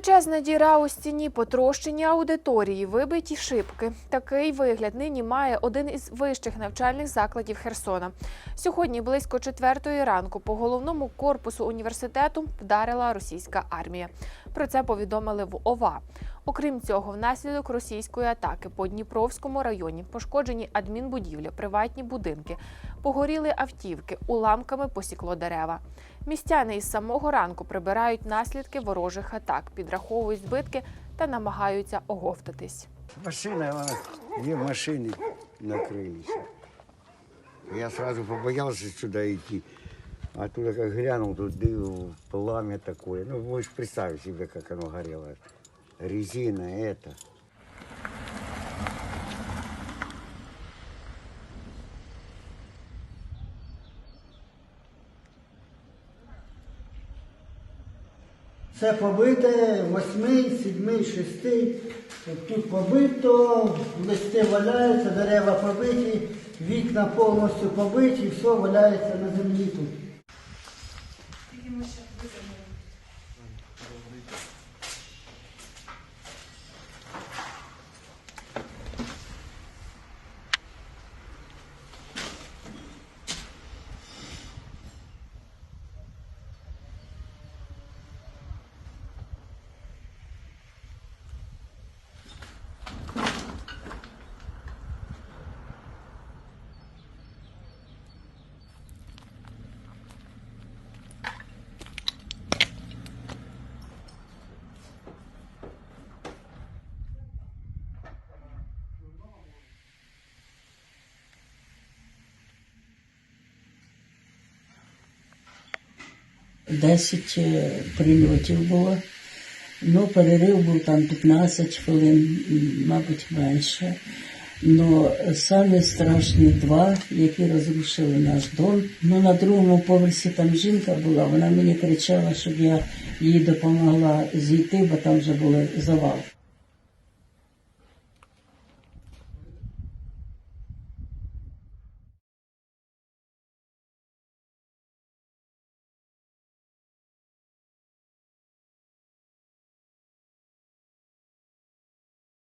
Величезна діра у стіні, потрощені аудиторії, вибиті шибки. Такий вигляд нині має один із вищих навчальних закладів Херсона. Сьогодні близько четвертої ранку по головному корпусу університету вдарила російська армія. Про це повідомили в ОВА. Окрім цього, внаслідок російської атаки по Дніпровському районі пошкоджені адмінбудівлі, приватні будинки, погоріли автівки, уламками посікло дерева. Містяни із самого ранку прибирають наслідки ворожих атак, підраховують збитки та намагаються оговтатись. Машина, вона, две машины накрылись. Я сразу побоялся сюда идти. А оттуда как глянул, тут дым, пламя такое. Ну, можешь представить себе, как оно горело. Резина, это. Це побите, восьмий, сідьмий, шестий. Тут побито, листи валяються, дерева побиті, вікна повністю побиті, все валяється на землі тут. Зустрінемося в замовлення. 10 е, прильотів було. Ну, перерив був там 15 хвилин, мабуть, менше. Ну, саме страшні два, які розрушили наш дом. Ну, на другому поверсі там жінка була, вона мені кричала, щоб я їй допомогла зійти, бо там вже був завал.